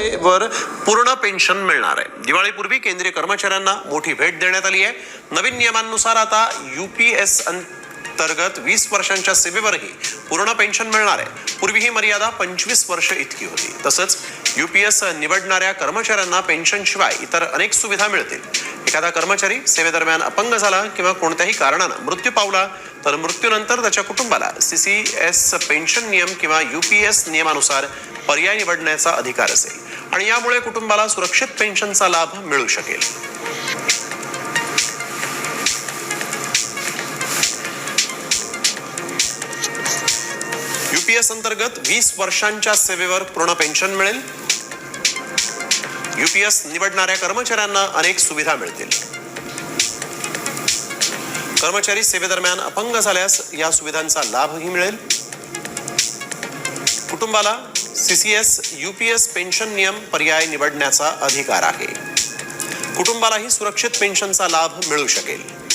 सेवेवर पूर्ण पेन्शन मिळणार आहे. दिवाळीपूर्वी केंद्रीय कर्मचाऱ्यांना मोठी भेट देण्यात आली आहे. नवीन नियमांनुसार आता यूपीएस अंतर्गत वीस वर्षांच्या सेवेवरही पूर्ण पेन्शन मिळणार आहे. पूर्वी ही मर्यादा पंचवीस वर्ष इतकी होती. तसंच युपीएस निवडणाऱ्या कर्मचाऱ्यांना पेन्शनशिवाय इतर अनेक सुविधा मिळतील. एखादा कर्मचारी सेवेदरम्यान अपंग झाला किंवा कोणत्याही कारणानं मृत्यू पावला तर मृत्यूनंतर त्याच्या कुटुंबाला सीसीएस पेन्शन नियम किंवा यूपीएस नियमानुसार पर्याय निवडण्याचा अधिकार असेल. आणि यामुळे कुटुंबाला सुरक्षित पेन्शनचा लाभ मिळू शकेल. युपीएस अंतर्गत वीस वर्षांच्या सेवेवर पूर्ण पेन्शन मिळेल. युपीएस निवडणाऱ्या कर्मचाऱ्यांना अनेक सुविधा मिळतील. कर्मचारी सेवेदरम्यान अपंग झाल्यास या सुविधांचा लाभही मिळेल. कुटुंबाला सीसीएस यूपीएस पेन्शन नियम पर्याय निवडण्याचा अधिकार आहे. कुटुंबालाही सुरक्षित पेन्शनचा लाभ मिळू शकेल.